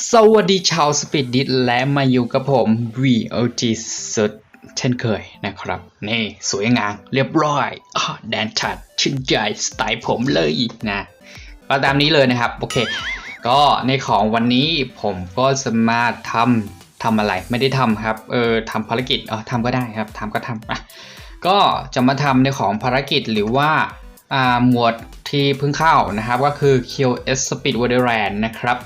สวัสดีชาวสปีดดิสและมาอยู่กับผม VOG สุดเช่นเคยนะครับ นี่สวยงามเรียบร้อยอแดนชัดชิ้นใหญ่สไตล์ผมเลยนะก็ตามนี้เลยนะครับ โอเค ก็ในของวันนี้ผมก็จะมาทำทำอะไรไม่ได้ทำครับ เออทำภารกิจเออทำก็ได้ครับทำก็ทำอะก็จะมาทำในของภารกิจหรือว่าอ่าหมวดที่เพิ่งเข้านะครับ ก็คือ QS Speed Wonderland นะครับ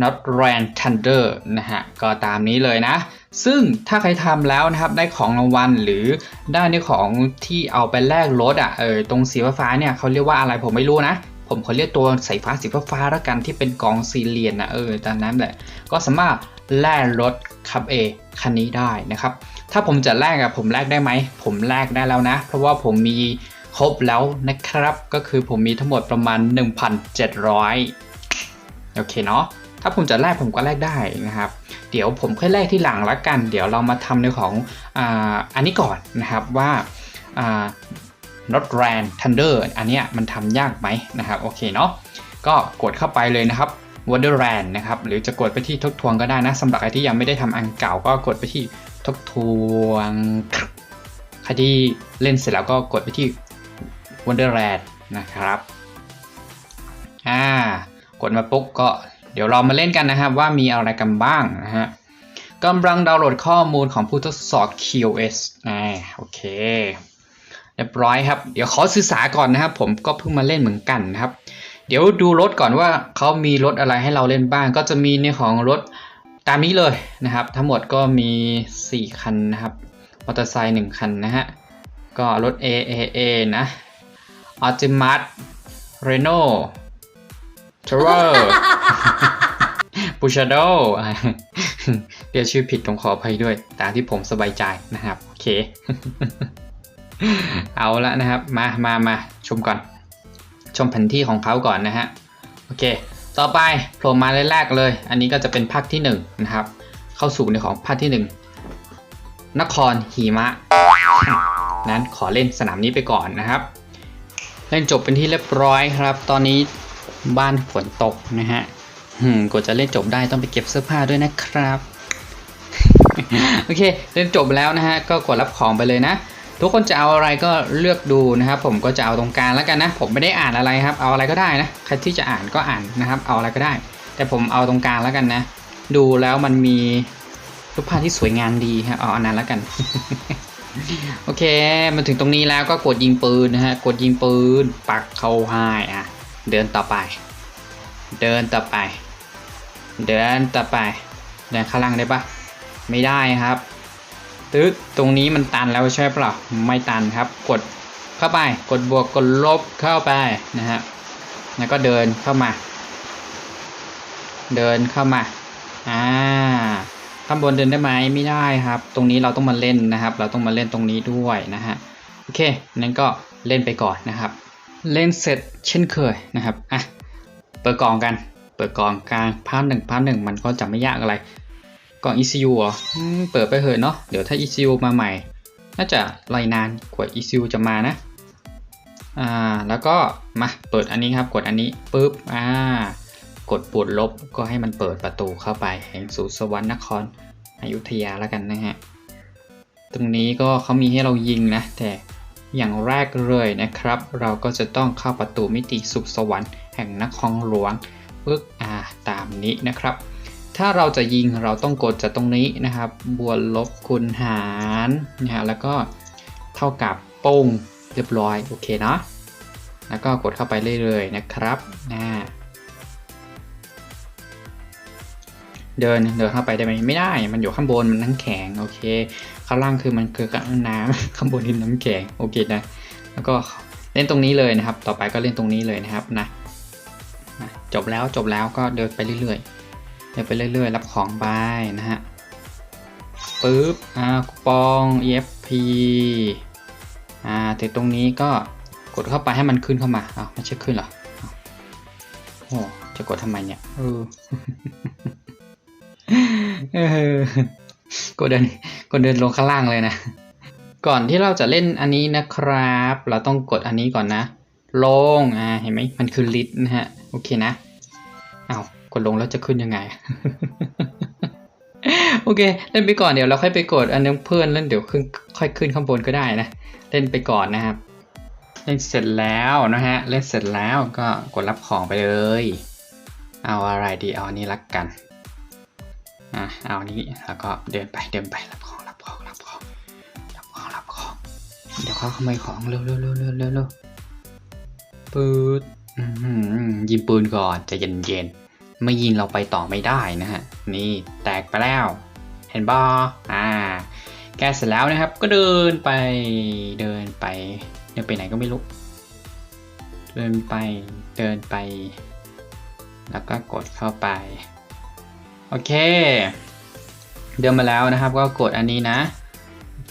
Not Ran Thunder นะฮะก็ตามนี้เลยนะ ซึ่งถ้าใครทำแล้วนะครับได้ของรางวัลหรือได้ในของที่เอาไปแลกรถอะเออตรงสีฟ้าเนี่ยเขาเรียกว่าอะไรผมไม่รู้นะ ผมเขาเรียกตัวสายฟ้าสีฟ้าแล้วกันที่เป็นกองสี่เหลี่ยมนะเออตามนั้นแหละก็สามารถแลกรถคับเอคันนี้ได้นะครับถ้าผมจะแลกอะผมแลกได้ไหม ผมแลกได้แล้วนะ เพราะว่าผมมีครบแล้วนะครับ ก็คือผมมีทั้งหมดประมาณ 1,700 โอเคเนาะถ้าผมจะแลกผมก็แลกได้นะครับ เดี๋ยวผมค่อยแลกที่หลังละกัน เดี๋ยวเรามาทำในของออันนี้ก่อนนะครับว่าอ่า Not Ran Thunder อันเนี้ยมันทำยากไหมนะครับโอเคเนาะก็กดเข้าไปเลยนะครับ Wonderland นะครับหรือจะกดไปที่ทบทวนก็ได้นะสำหรับใครที่ยังไม่ได้ทำอันเก่าก็กดไปที่ทบทวนใครที่เล่นเสร็จแล้วก็กดไปที่ Wonderland นะครับอ่า กดมาปุ๊บก็เดี๋ยวเรามาเล่นกันนะครับว่ามีอะไรกันบ้างนะฮะกำลังดาวน์โหลดข้อมูลของผู้ทดสอบ QS อ่าโอเคเรียบร้อยครับ เดี๋ยวขอศึกษาก่อนนะครับ ผมก็เพิ่งมาเล่นเหมือนกันนะครับ เดี๋ยวดูรถก่อนว่าเขามีรถอะไรให้เราเล่นบ้าง ก็จะมีในของรถตามนี้เลยนะครับ ทั้งหมดก็มี 4 คันนะครับมอเตอร์ไซค์1คันนะฮะก็รถ AAA นะ Optimus Renault v e r บูชาโดเรียกชื่อผิดต้องขออภัยด้วย ตามที่ผมสบายใจนะครับ โอเค เอาละนะครับ มามามาชมก่อน ชมแผนที่ของเขาก่อนนะฮะ โอเค ต่อไปโผล่มาแรกๆเลย อันนี้ก็จะเป็นภาคที่1นงนะครับ เข้าสู่ในของภาคที่ 1 นครหิมะ นั้นขอเล่นสนามนี้ไปก่อนนะครับ เล่นจบเป็นที่เรียบร้อยครับ ตอนนี้ บ้านฝนตกนะฮะอืมกว่าจะเล่นจบได้ต้องไปเก็บเสื้อผ้าด้วยนะครับ โอเค เล่นจบแล้วนะฮะ ก็กดรับของไปเลยนะ ทุกคนจะเอาอะไรก็เลือกดูนะครับ ผมก็จะเอาตรงกลางแล้วกันนะ ผมไม่ได้อ่านอะไรครับ เอาอะไรก็ได้นะ ใครที่จะอ่านก็อ่านนะครับ เอาอะไรก็ได้ แต่ผมเอาตรงกลางแล้วกันนะ ดูแล้วมันมีรูปภาพที่สวยงามดีครับเอาอันนั้นแล้วกัน โอเคมาถึงตรงนี้แล้วก็กดยิงปืนนะฮะ กดยิงปืน ปักเข้าให้อะ เดินต่อไป เดินต่อไป เดินต่อไป เดินข้างล่างได้ปะไม่ได้ครับตึ๊ดตรงนี้มันตันแล้วใช่เปล่าไม่ตันครับ กดเข้าไป กดบวก กดลบเข้าไปนะฮะ แล้วก็เดินเข้ามา เดินเข้ามา อ่า ข้างบนเดินได้ไหมไม่ได้ครับ ตรงนี้เราต้องมาเล่นนะครับ เราต้องมาเล่นตรงนี้ด้วยนะฮะ โอเค นั้นก็เล่นไปก่อนนะครับ เล่นเสร็จเช่นเคยนะครับอะเปิดกล่องกัน เปิดกล่องกลางพาร์ทหนึ่งพาร์ทหนึ่งมันก็จะไม่ยากอะไร กล่อง ECU เหรอเปิดไปเถอะเนาะเดี๋ยวถ้า ECU มาใหม่ น่าจะรายนานกว่า ECU จะมานะอ่าแล้วก็มาเปิดอันนี้ครับ กดอันนี้ปุ๊บอ่ากดปวดลบก็ให้มันเปิดประตูเข้าไปแห่งสู่สวรรค์นครอยุธยาแล้วกันนะฮะตรงนี้ก็เขามีให้เรายิงนะ แต่ อย่างแรกเลยนะครับ เราก็จะต้องเข้าประตูมิติสุขสวรรค์แห่งนครหลวงปึ๊กอ่าตามนี้นะครับ ถ้าเราจะยิงเราต้องกดจากตรงนี้นะครับ บวกลบคูณหารนะฮะแล้วก็เท่ากับโป้งเรียบร้อยโอเคเนาะแล้วก็กดเข้าไปเรื่อยๆนะครับอ่าเดินเดินเข้าไปได้ไหมไม่ได้ มันอยู่ข้างบนมันน้ำแข็งโอเค ข้างล่างคือมันคือน้ำข้างบนคือน้ำแข็งโอเคนะแล้วก็เล่นตรงนี้เลยนะครับ ต่อไปก็เล่นตรงนี้เลยนะครับนะจบแล้วจบแล้วก็เดินไปเรื่อยๆเดินไปเรื่อย ๆ รับของไปนะฮะปึ๊บอ่าคูปอง EFP อ่าถึงตรงนี้ก็กดเข้าไปให้มันขึ้นเข้ามาอ้าวไม่ใช่ขึ้นเหรอโอ้จะกดทำไมเนี่ยเออ กดเดินกดเดินลงข้างล่างเลยนะ ก่อนที่เราจะเล่นอันนี้นะครับ เราต้องกดอันนี้ก่อนนะ ลงอ่าเห็นไหมมันคือลิตนะฮะโอเคนะเอากดลงแล้วจะขึ้นยังไง โอเค เล่นไปก่อนเดี๋ยวเราค่อยไปกดอันนึงเพื่อนเล่นเดี๋ยวขึ้นค่อยขึ้นข้างบนก็ได้นะ เล่นไปก่อนนะครับ เล่นเสร็จแล้วนะฮะ เล่นเสร็จแล้วก็กดรับของไปเลย เอาอะไรดีเอาอันนี้ละกัน อะเอานี้แล้วก็เดินไปเดินไปรับของรับของรับของรับของรับของเดี๋ยวเขาขโมยของเร็วเร็วเร็วเร็วเร็วเร็วปืดยิงปืนก่อนจะเย็นเย็นไม่ยิงเราไปต่อไม่ได้นะฮะนี่แตกไปแล้ว เห็นบออ่าแก้เสร็จแล้วนะครับ ก็เดินไปเดินไปเดินไปไหนก็ไม่รู้เดินไปเดินไป แล้วก็กดเข้าไป โอเค เดินมาแล้วนะครับก็กดอันนี้นะ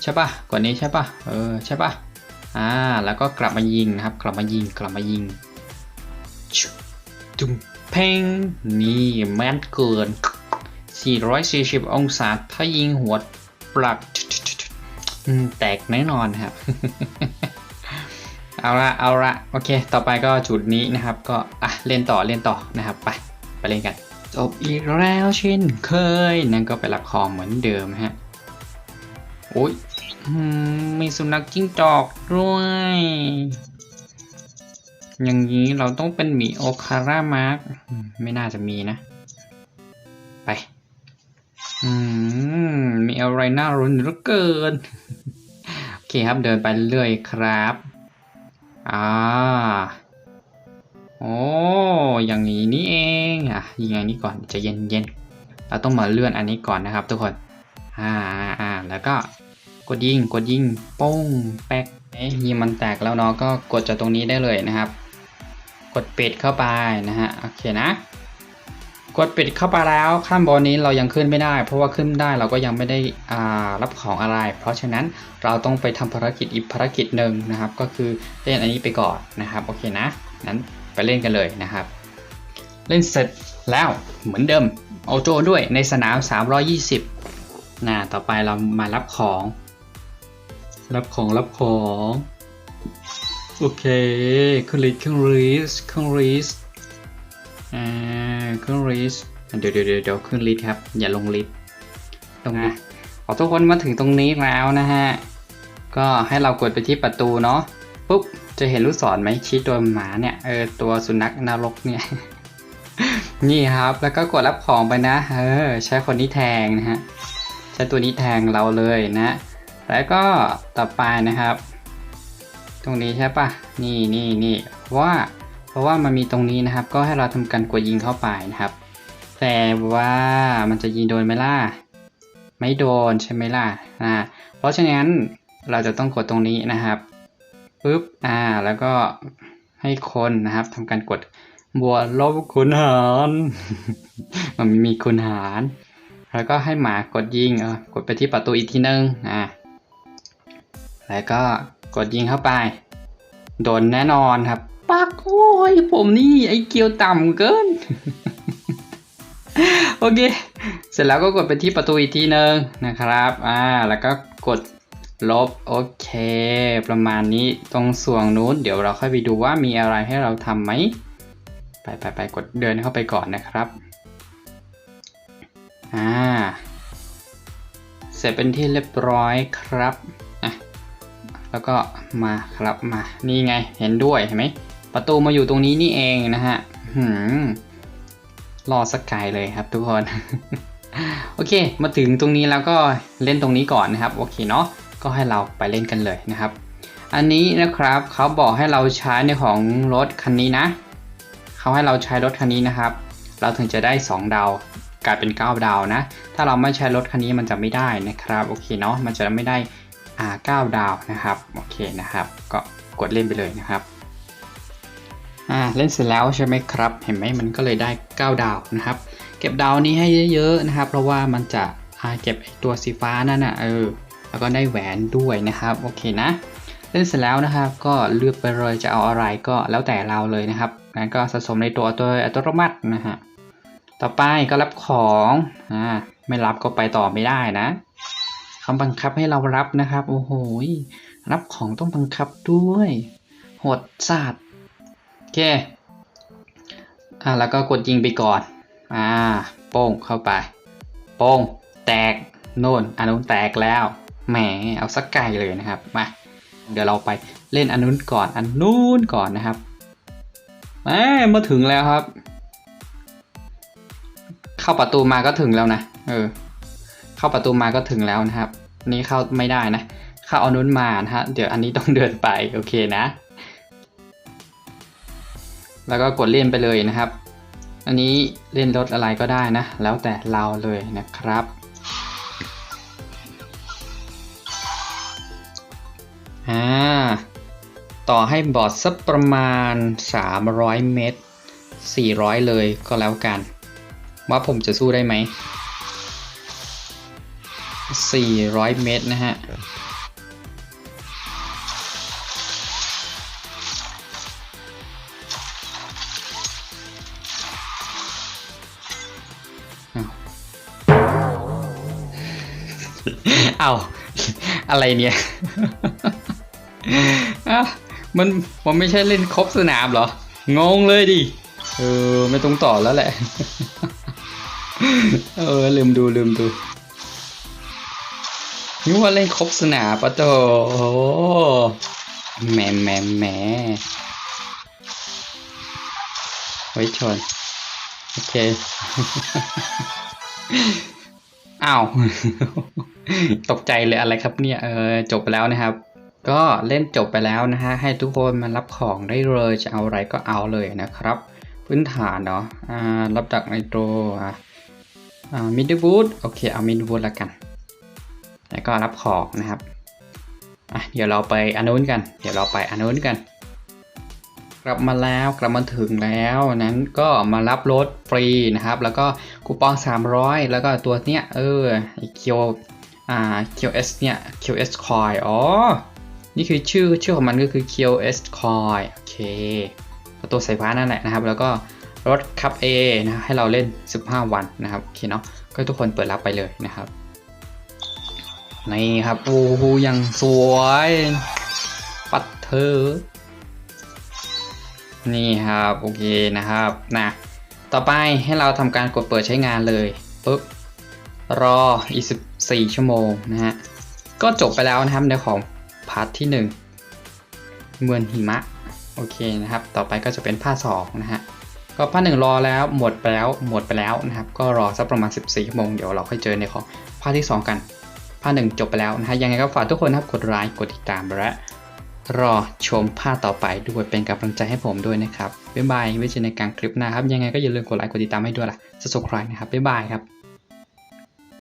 ใช่ปะกดนี้ใช่ปะเออใช่ปะอ่าแล้วก็กลับมายิงนะครับ กลับมายิงกลับมายิงชุบตุ้มเพ่งนี่แม่นเกิน 440 องศาถ้ายิงหัวปลักแตกแน่นอนครับ เอาละเอาละโอเค ต่อไปก็จุดนี้นะครับ ก็อะเล่นต่อเล่นต่อนะครับ ไป ไปเล่นกัน บอีกแล้วเช่นเคย นั่นก็ไปรับของเหมือนเดิมฮะโอ้ยมีสุนัขจิ้งจอกด้วย อย่างนี้เราต้องเป็นหมีโอคาร่ามาร์กไม่น่าจะมีนะ ไปมีอะไรน่ารุนเหลือเกิน โอเคครับเดินไปเรื่อยครับ อ่า โอ้อย่างนี้นี่เองอะยิงอันนี้ก่อนจะเย็นเย็นเราต้องมาเลื่อนอันนี้ก่อนนะครับ ทุกคนอ่าอ่าแล้วก็กดยิงกดยิงป้งแป๊กเอ๊ยิงมันแตกแล้วเนาะก็กดจากตรงนี้ได้เลยนะครับ กดปิดเข้าไปนะฮะโอเคนะ กดปิดเข้าไปแล้วข้างบนนี้เรายังขึ้นไม่ได้ เพราะว่าขึ้นได้เราก็ยังไม่ได้อ่ารับของอะไร เพราะฉะนั้นเราต้องไปทำภารกิจอีกภารกิจหนึ่งนะครับ ก็คือเล่นอันนี้ไปก่อนนะครับโอเคนะนั้น ไปเล่นกันเลยนะครับ เล่นเสร็จแล้วเหมือนเดิมโอโจด้วยในสนาม 320นะต่อไปเรามารับของ รับของรับของโอเคเครื่องรีดเครื่องรีดเครื่องรีดอ่าเครื่องรีดเดี๋ยวเดี๋ยวเดี๋ยวเดี๋ยวเครื่องรีดครับ อย่าลงลิฟต์ตรงนี้ขอทุกคนมาถึงตรงนี้แล้วนะฮะ ก็ให้เรากดไปที่ประตูเนาะปุ๊บ จะเห็นลูกศรไหมชี้ตัวหมาเนี่ยเออตัวสุนัขนรกเนี่ยนี่ครับ แล้วก็กดรับของไปนะ เออ ใช้คนนี้แทงนะฮะ ใช้ตัวนี้แทงเราเลยนะ แล้วก็ต่อไปนะครับ ตรงนี้ใช่ปะนี่นี่นี่เพราะว่า เพราะว่ามันมีตรงนี้นะครับ ก็ให้เราทำการกดยิงเข้าไปนะครับ แต่ว่ามันจะยิงโดนไหมล่ะ ไม่โดนใช่ไหมล่ะอ่าเพราะฉะนั้นเราจะต้องกดตรงนี้นะครับ ปุ๊บอ่า แล้วก็ให้คนนะครับทำการกดบวกลบคูณหารมันมีคูณหาร แล้วก็ให้หมากดยิงเออกดไปที่ประตูอีกทีนึงอ่าแล้วก็กดยิงเข้าไป โดนแน่นอนครับปักโอ้ยผมนี่ไอเกียวต่ำเกิน โอเค เสร็จแล้วก็กดไปที่ประตูอีกทีนึงนะครับ อ่า แล้วก็กด ลบโอเค ประมาณนี้ตรงส่วนนู้นเดี๋ยวเราค่อยไปดูว่ามีอะไรให้เราทำไหมไปไปไปกดเดินเข้าไปก่อนนะครับอ่าเสร็จเป็นที่เรียบร้อยครับอะแล้วก็มาครับมานี่ไงเห็นด้วยเห็นไหมประตูมาอยู่ตรงนี้นี่เองนะฮะหืมรอสกไกลเลยครับทุกคน โอเค มาถึงตรงนี้แล้วก็เล่นตรงนี้ก่อนนะครับ โอเคเนาะ ก็ให้เราไปเล่นกันเลยนะครับ อันนี้นะครับเขาบอกให้เราใช้ในของรถคันนี้นะเขาให้เราใช้รถคันนี้นะครับ เราถึงจะได้ 2 ดาวกลายเป็น 9 ดาวนะ ถ้าเราไม่ใช้รถคันนี้มันจะไม่ได้นะครับ โอเคเนาะ มันจะไม่ได้อ่า9ดาวนะครับ โอเคนะครับ ก็กดเล่นไปเลยนะครับ อ่า เล่นเสร็จแล้วใช่ไหมครับ เห็นไหมมันก็เลยได้ 9 ดาวนะครับ เก็บดาวนี้ให้เยอะๆนะครับ เพราะว่ามันจะอ่าเก็บตัวสีฟ้านั่นนะเออ แล้วก็ได้แหวนด้วยนะครับโอเคนะเล่นเสร็จแล้วนะครับก็เลือกไปเลยจะเอาอะไรก็แล้วแต่เราเลยนะครับงั้นก็สะสมในตัวโดยอัตโนมัตินะฮะต่อไปก็รับของอ่าไม่รับก็ไปต่อไม่ได้นะเขาบังคับให้เรารับนะครับโอ้โหยรับของต้องบังคับด้วยโหดสัตว์โอเคอ่าแล้วก็กดยิงไปก่อนอ่าโป้งเข้าไปโป้งแตกโน่นอันนู้นแตกแล้ว แหมเอาสักไกลเลยนะครับมาเดี๋ยวเราไปเล่นอันนู้นก่อนอันนู้นก่อนนะครับแหมมาถึงแล้วครับ เข้าประตูมาก็ถึงแล้วนะเออ เข้าประตูมาก็ถึงแล้วนะครับ นี้เข้าไม่ได้นะเข้าเอานู้นมานะฮะเดี๋ยวอันนี้ต้องเดินไปโอเคนะ แล้วก็กดเล่นไปเลยนะครับ อันนี้เล่นรถอะไรก็ได้นะ แล้วแต่เราเลยนะครับ อ่าต่อให้บอดสักประมาณ 300 เมตร 400 เลยก็แล้วกัน ว่าผมจะสู้ได้ไหม 400 เมตรนะฮะเอาอะไรเนี่ย มันมันไม่ใช่เล่นครบสนามเหรอ งงเลยดิ เออ ไม่ต้องต่อแล้วแหละ เออ ลืมดูลืมดูนึกว่าเล่นครบสนามปะโตโอ้แหมแหมแหมไว้ชน โอเค อ้าว ตกใจเลยอะไรครับเนี่ย เออ จบไปแล้วนะครับ ก็เล่นจบไปแล้วนะฮะ ให้ทุกคนมารับของได้เลยจะเอาอะไรก็เอาเลยนะครับ พื้นฐานเนาะรับจากไนโตรอ่ามิดเดิลวูดโอเค เอามิดเดิลวูดละกัน แล้วก็รับของนะครับอะเดี๋ยวเราไปอนนู้นกัน เดี๋ยวเราไปอนนู้นกัน กลับมาแล้วกลับมาถึงแล้วนั้นก็มารับรถฟรีนะครับ แล้วก็คูปอง 300 แล้วก็ตัวเนี้ยเออไอเคียวอ่า QS เนี่ย QS Coin อ๋อ นี่คือชื่อชื่อของมันก็คือ QS Coin โอเคตัวสายฟ้านั่นแหละนะครับ แล้วก็รถคับ A นะให้เราเล่น 15 วันนะครับโอเคเนาะก็ทุกคนเปิดรับไปเลยนะครับนี่ครับโอ้โหยังสวย ปัดเธอ นี่ครับโอเคนะครับนะต่อไปให้เราทำการกดเปิดใช้งานเลยปุ๊บรออีก14 ชั่วโมงนะฮะก็จบไปแล้วนะครับในของ พาร์ทที่ 1 เมืองหิมะ โอเคนะครับ ต่อไปก็จะเป็นภาค2นะฮะ ก็ภาคหนึ่งรอแล้วหมดไปแล้วหมดไปแล้วนะครับ ก็รอสักประมาณ 14ชั่วโมงเดี๋ยวเราค่อยเจอในของภาคที่ 2 กัน ภาคหนึ่งจบไปแล้วนะฮะ ยังไงก็ฝากทุกคนนะครับกดไลค์กดติดตามและรอชมภาคต่อไปด้วยเป็นกำลังใจให้ผมด้วยนะครับ บ๊ายบายไว้เจอในกางคลิปหน้าครับ ยังไงก็อย่าลืมกดไลค์กดติดตามให้ด้วยล่ะ subscribe นะครับ บ๊ายบายครับ